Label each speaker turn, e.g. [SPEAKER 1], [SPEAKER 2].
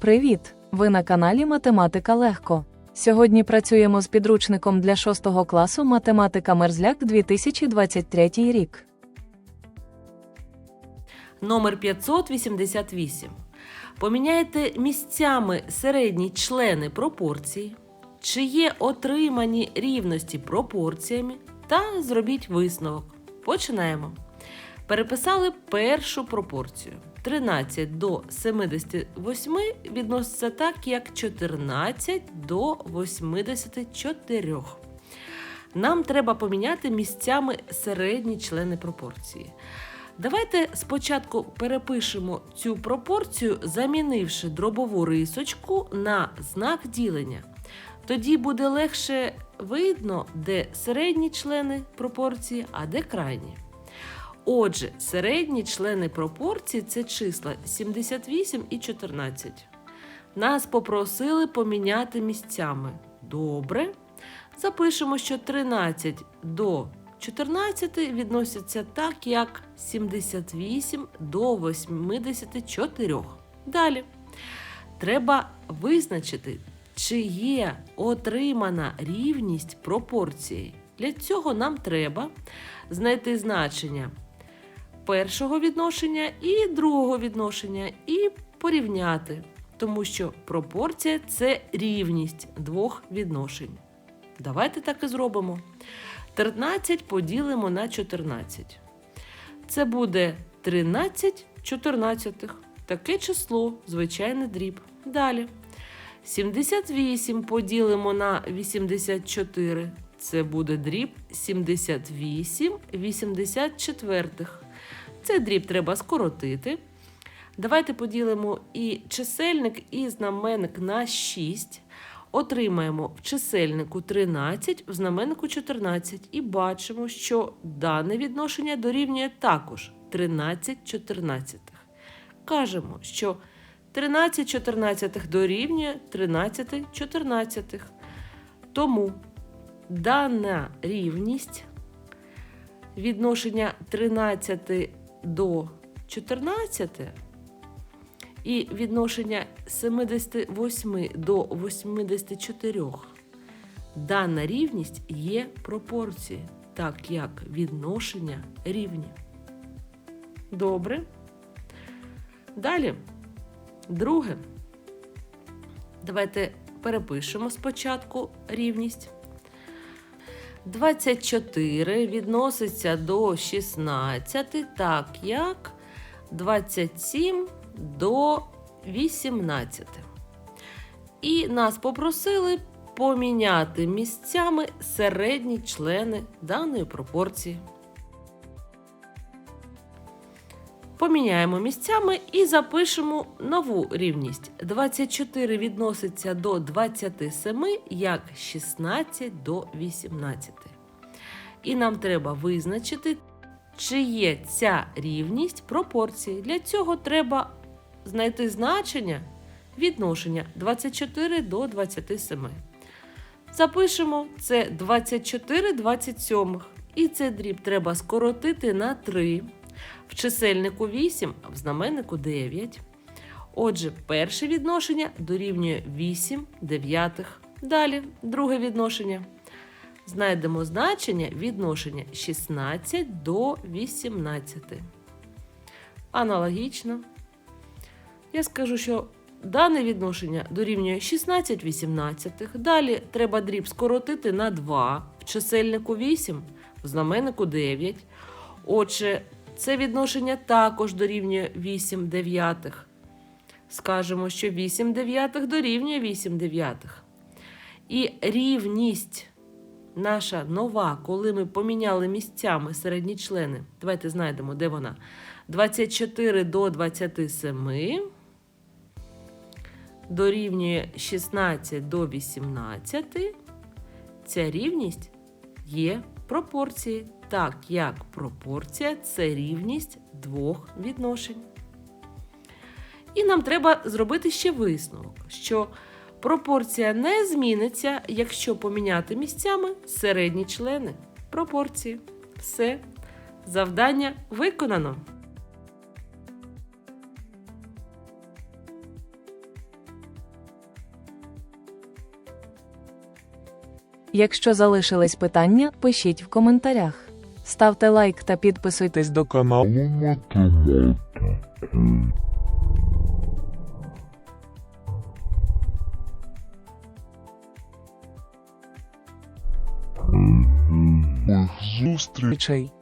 [SPEAKER 1] Привіт! Ви на каналі Математика Легко. Сьогодні працюємо з підручником для 6 класу Математика Мерзляк 2023 рік.
[SPEAKER 2] Номер 588. Поміняйте місцями середні члени пропорцій, чи є отримані рівності пропорціями, та зробіть висновок. Починаємо. Переписали першу пропорцію. 13 до 78 відноситься так, як 14 до 84. Нам треба поміняти місцями середні члени пропорції. Давайте спочатку перепишемо цю пропорцію, замінивши дробову рисочку на знак ділення. Тоді буде легше видно, де середні члени пропорції, а де крайні. Отже, середні члени пропорції це числа 78 і 14. Нас попросили поміняти місцями. Добре. Запишемо, що 13 до 14 відносяться так, як 78 до 84. Далі. Треба визначити, чи є отримана рівність пропорції. Для цього нам треба знайти значення першого відношення і другого відношення і порівняти, тому що пропорція це рівність двох відношень. Давайте так і зробимо. 13 поділимо на 14. Це буде 13 чотирнадцятих. Таке число, звичайний дріб. Далі. 78 поділимо на 84. Це буде дріб 78 84. Цей дріб треба скоротити. Давайте поділимо і чисельник, і знаменник на 6. Отримаємо в чисельнику 13, в знаменнику 14 і бачимо, що дане відношення дорівнює також 13 чотирнадцятих. Кажемо, що 13 чотирнадцятих дорівнює 13 чотирнадцятих. Тому дана рівність відношення 13 до 14 і відношення 78 до 84. Дана рівність є пропорції, так як відношення рівні. Добре. Далі. Друге. Давайте перепишемо спочатку рівність. 24 відноситься до 16, так як 27 до 18. І нас попросили поміняти місцями середні члени даної пропорції. Поміняємо місцями і запишемо нову рівність. 24 відноситься до 27, як 16 до 18. І нам треба визначити, чи є ця рівність пропорції. Для цього треба знайти значення відношення 24 до 27. Запишемо це 24 27. І цей дріб треба скоротити на 3. В чисельнику 8, а в знаменнику 9. Отже, перше відношення дорівнює 8 дев'ятих. Далі друге відношення. Знайдемо значення відношення 16 до 18. Аналогічно. Я скажу, що дане відношення дорівнює 16 18. Далі треба дріб скоротити на 2. В чисельнику 8, в знаменнику 9. Отже, це відношення також дорівнює 8 дев'ятих. Скажемо, що 8 дев'ятих дорівнює 8 дев'ятих. І рівність наша нова, коли ми поміняли місцями середні члени. Давайте знайдемо, де вона. 24 до 27 дорівнює 16 до 18. Ця рівність є пропорції, так як пропорція це рівність двох відношень. І нам треба зробити ще висновок, що пропорція не зміниться, якщо поміняти місцями середні члени пропорції. Все. Завдання виконано.
[SPEAKER 1] Якщо залишились питання, пишіть в коментарях. Ставте лайк та підписуйтесь
[SPEAKER 3] до каналу. Зустрічей.